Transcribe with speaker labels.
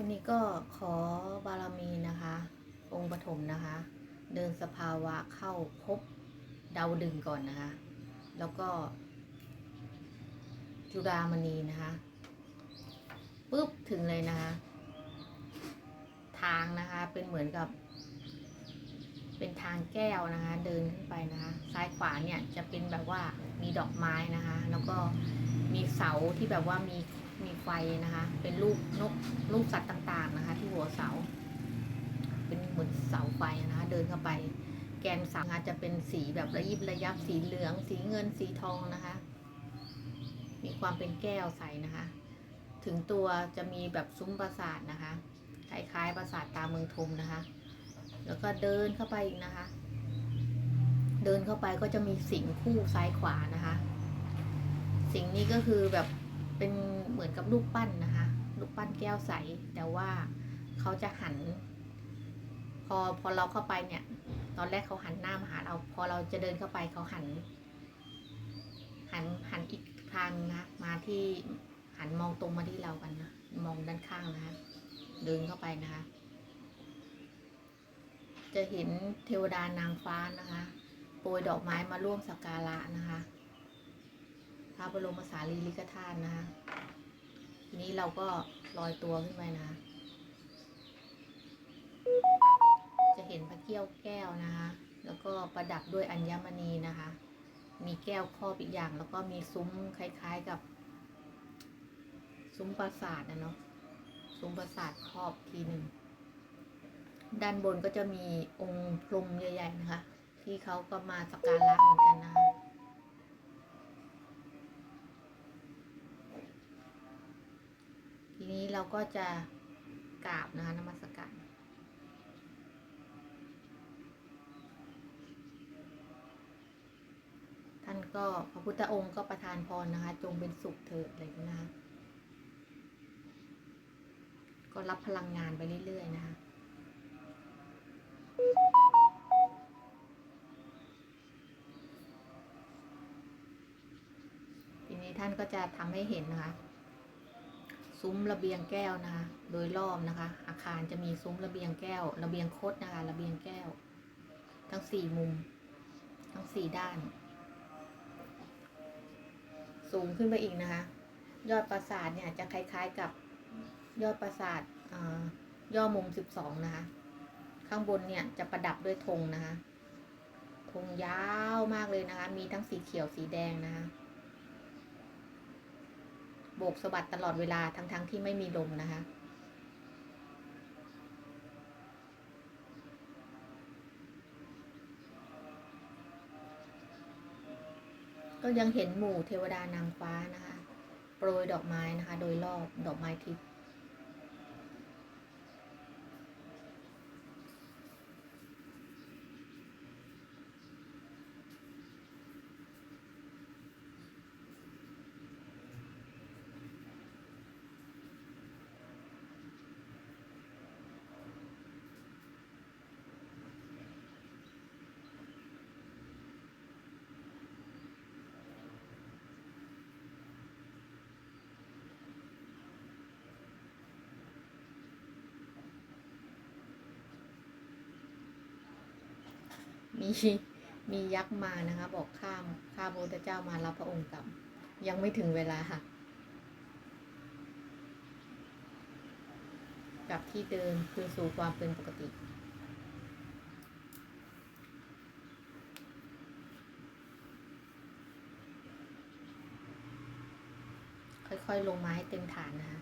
Speaker 1: วันนี้ก็ขอบารมีนะคะ องค์ปฐมนะคะ เดินสภาวะเข้าพบดาวดึงก่อนนะคะ แล้วก็ จุดามณีนะคะปุ๊บถึงเลยนะคะ ทางนะคะเป็นเหมือนกับ เป็นทางแก้วนะคะ เดินขึ้นไปนะคะ ซ้ายขวาเนี่ยจะเป็นแบบว่ามีดอกไม้นะคะ แล้วก็มีเสาที่แบบว่ามี มีไฟนะคะ เป็นรูปนกรูปสัตว์ต่างๆนะคะ ที่หัวเสา เป็นเหมือนเสาไฟนะคะ เดินเข้าไป แกนสานะคะจะเป็นสีแบบระยิบระยับสีเหลือง สีเงินสีทองนะคะ มีความเป็นแก้วใสนะคะ ถึงตัวจะมีแบบซุ้มปราสาทนะคะคล้ายๆปราสาทตาเมืองทมนะคะ แล้วก็เดินเข้าไปอีกนะคะ เดินเข้าไปก็จะมีสิงคู่ซ้ายขวานะคะ สิงห์นี้ก็คือแบบ เป็นเหมือนกับรูปปั้นนะคะรูปปั้นแก้วใส แต่ว่าเขาจะหัน พอพอเราเข้าไปเนี่ย ตอนแรกเขาหันหน้ามาหาเรา พอเราจะเดินเข้าไปเขาหัน หันหันอีกทางนะมาที่หันมองตรงมาที่เรากันนะมองด้านข้างนะคะเดินเข้าไปนะคะ จะเห็นเทวดานางฟ้านะคะโปรยดอกไม้มาร่วมสักการะนะคะ พระบรมสารีริกธาตุนะคะทีนี้เราก็ลอยตัวขึ้นไปนะ จะเห็นพระเกี้ยวแก้วนะคะ แล้วก็ประดับด้วยอัญมณีนะคะ มีแก้วครอบอีกอย่าง แล้วก็มีซุ้มคล้าย ๆกับซุ้มปราสาทนะเนาะ ซุ้มปราสาทครอบทีหนึ่ง ด้านบนก็จะมีองค์พรมใหญ่ ๆ นะคะ ที่เขาก็มาสักการะเหมือนกันนะคะทีนี้ เราก็จะกราบนะคะนมัสการท่านก็พระพุทธองค์ก็ประทานพรนะคะ จงเป็นสุขเถิดอะไรนะคะ ก็รับพลังงานไปเรื่อยๆนะคะทีนี้ท่านก็จะทำให้เห็นนะคะ ซุ้มระเบียงแก้วนะคะ โดยรอบนะคะ อาคารจะมีซุ้มระเบียงแก้ว ระเบียงคดนะคะ ระเบียงแก้ว ทั้งสี่มุม ทั้งสี่ด้าน สูงขึ้นไปอีกนะคะ ยอดปราสาทเนี่ยจะคล้ายๆกับยอดปราสาทย่อมุมสิบสองนะคะ ข้างบนเนี่ยจะประดับด้วยธงนะคะธงยาวมากเลยนะคะ มีทั้งสีเขียวสีแดงนะคะ โบกสะบัดตลอดเวลาทั้งๆทที่ไม่มีลมนะคะ ก็ยังเห็นหมู่เทวดานางฟ้านะคะ โปรยดอกไม้นะคะ โดยรอบดอกไม้ทิพย์ มีมียักษ์มานะคะ บอกข้ามข้าพระพุทธเจ้ามารับพระองค์กลับ ยังไม่ถึงเวลาค่ะกลับที่เดิมคือสู่ความเป็นปกติ ค่อยๆลงไมาให้เต็มฐานนะคะ